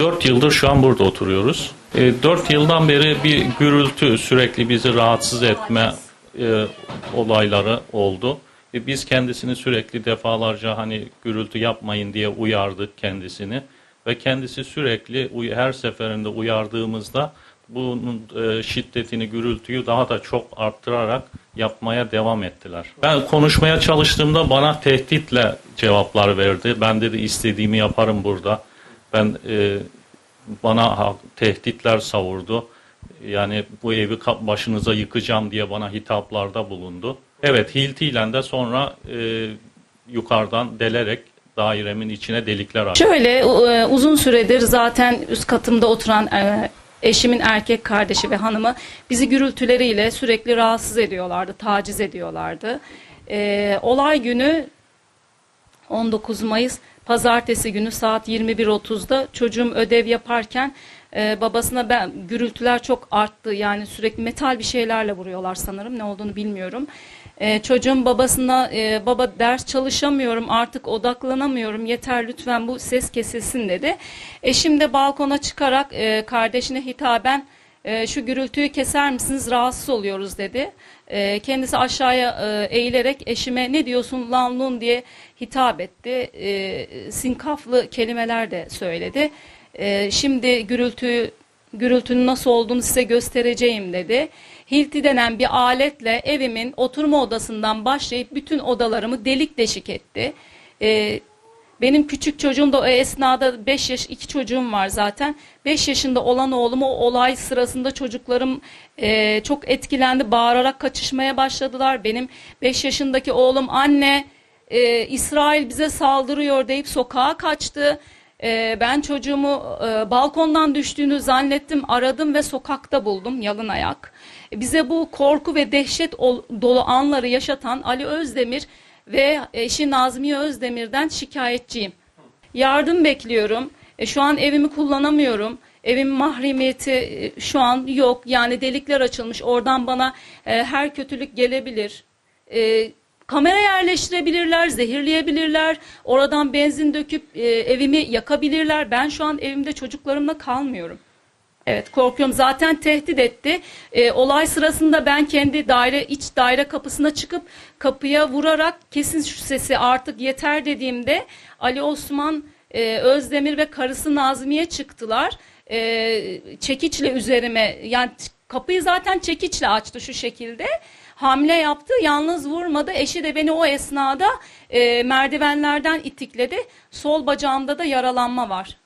4 yıldır şu an burada oturuyoruz. 4 yıldan beri bir gürültü sürekli bizi rahatsız etme e, olayları oldu. E, biz kendisini sürekli defalarca hani gürültü yapmayın diye uyardık kendisini ve kendisi sürekli her seferinde uyardığımızda bunun e, şiddetini, gürültüyü daha da çok arttırarak yapmaya devam ettiler. Ben konuşmaya çalıştığımda bana tehditle cevaplar verdi. Ben dedi istediğimi yaparım burada. Ben e, bana tehditler savurdu. Yani bu evi başınıza yıkacağım diye bana hitaplarda bulundu. Evet Hilti ile de sonra e, yukarıdan delerek dairemin içine delikler açtı. Şöyle e, uzun süredir zaten üst katımda oturan e, eşimin erkek kardeşi ve hanımı bizi gürültüleriyle sürekli rahatsız ediyorlardı, taciz ediyorlardı. E, olay günü 19 Mayıs pazartesi günü saat 21.30'da çocuğum ödev yaparken e, babasına ben gürültüler çok arttı yani sürekli metal bir şeylerle vuruyorlar sanırım ne olduğunu bilmiyorum. E, çocuğum babasına e, baba ders çalışamıyorum artık odaklanamıyorum yeter lütfen bu ses kesilsin dedi. Eşim de balkona çıkarak e, kardeşine hitaben e, şu gürültüyü keser misiniz rahatsız oluyoruz dedi. E, kendisi aşağıya e, eğilerek eşime ne diyorsun lan lun diye hitap etti. E, sinkaflı kelimeler de söyledi. E, şimdi gürültü gürültünün nasıl olduğunu size göstereceğim dedi. Hilti denen bir aletle evimin oturma odasından başlayıp bütün odalarımı delik deşik etti. E, benim küçük çocuğum da o esnada 5 yaş, iki çocuğum var zaten. 5 yaşında olan oğlum o olay sırasında çocuklarım e, çok etkilendi. Bağırarak kaçışmaya başladılar. Benim 5 yaşındaki oğlum anne e, İsrail bize saldırıyor deyip sokağa kaçtı. E, ben çocuğumu e, balkondan düştüğünü zannettim, aradım ve sokakta buldum yalın ayak. E, bize bu korku ve dehşet ol- dolu anları yaşatan Ali Özdemir ve eşi Nazmiye Özdemir'den şikayetçiyim. Yardım bekliyorum. E, şu an evimi kullanamıyorum. Evimin mahremiyeti e, şu an yok. Yani delikler açılmış. Oradan bana e, her kötülük gelebilir. E, kamera yerleştirebilirler, zehirleyebilirler. Oradan benzin döküp e, evimi yakabilirler. Ben şu an evimde çocuklarımla kalmıyorum. Evet korkuyorum. Zaten tehdit etti. Ee, olay sırasında ben kendi daire iç daire kapısına çıkıp kapıya vurarak kesin şu sesi artık yeter dediğimde Ali Osman e, Özdemir ve karısı Nazmiye çıktılar. Ee, çekiçle üzerime yani kapıyı zaten çekiçle açtı şu şekilde. Hamle yaptı yalnız vurmadı. Eşi de beni o esnada e, merdivenlerden itikledi. Sol bacağımda da yaralanma var.